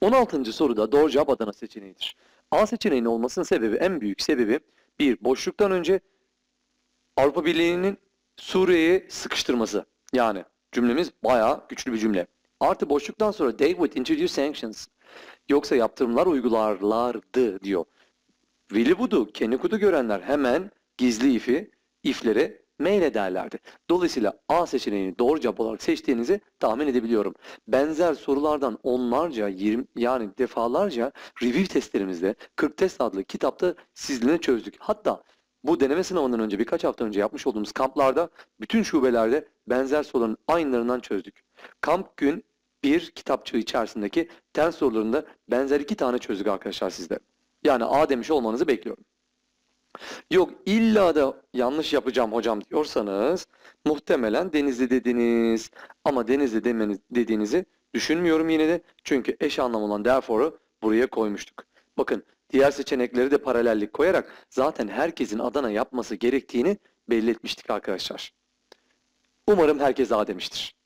16. soruda doğru cevap Adana seçeneğidir. A seçeneğinin olmasının sebebi en büyük sebebi bir boşluktan önce Avrupa Birliği'nin Suriye'yi sıkıştırması. Yani cümlemiz bayağı güçlü bir cümle. Artı boşluktan sonra they would introduce sanctions. Yoksa yaptırımlar uygularlardı diyor. Kenny Wood'u görenler hemen gizli ifi, iflere mail ederlerdi. Dolayısıyla A seçeneğini doğru cevap olarak seçtiğinizi tahmin edebiliyorum. Benzer sorulardan onlarca, 20, yani defalarca review testlerimizde 40 test adlı kitapta sizlerine çözdük. Hatta bu deneme sınavından önce birkaç hafta önce yapmış olduğumuz kamplarda bütün şubelerde benzer soruların aynılarından çözdük. Kamp gün bir kitapçığı içerisindeki test sorularında benzer iki tane çözdük arkadaşlar sizde. Yani A demiş olmanızı bekliyorum. Yok illa da yanlış yapacağım hocam diyorsanız muhtemelen Denizli dediniz. Ama Denizli demeniz, dediğinizi düşünmüyorum yine de. Çünkü eş anlam olan therefore'u buraya koymuştuk. Bakın diğer seçenekleri de paralellik koyarak zaten herkesin Adana yapması gerektiğini belli etmiştik arkadaşlar. Umarım herkes A demiştir.